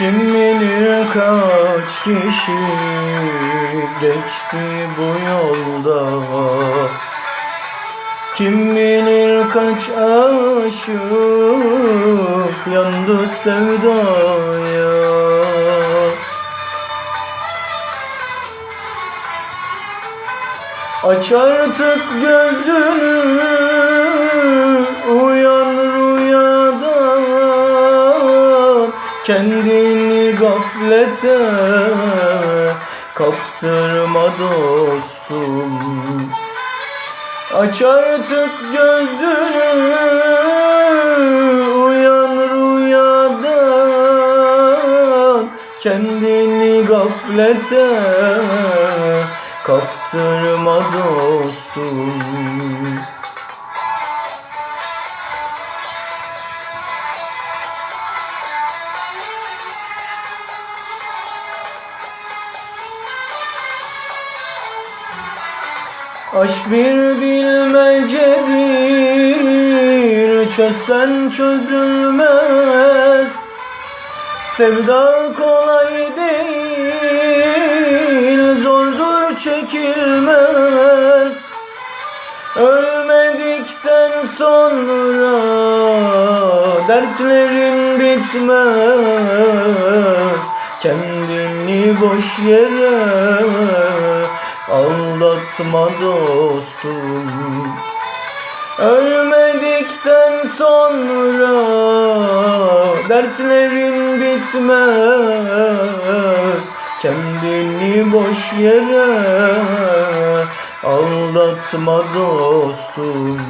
Kim bilir kaç kişi geçti bu yolda? Kim bilir kaç aşık yandı sevdaya? Aç artık gözünü Uyan Kendini gaflete Kaptırma dostum. Aç artık gözünü Uyan rüyadan. Kendini gaflete Kaptırma dostum Aşk bir bilmecedir Çözsen çözülmez. Sevda kolay değil Zordur çekilmez. Ölmedikten sonra Dertlerin bitmez. Kendini boş yere Aldatma dostum. Ölmedikten sonra dertlerin bitmez. Kendini boş yere aldatma dostum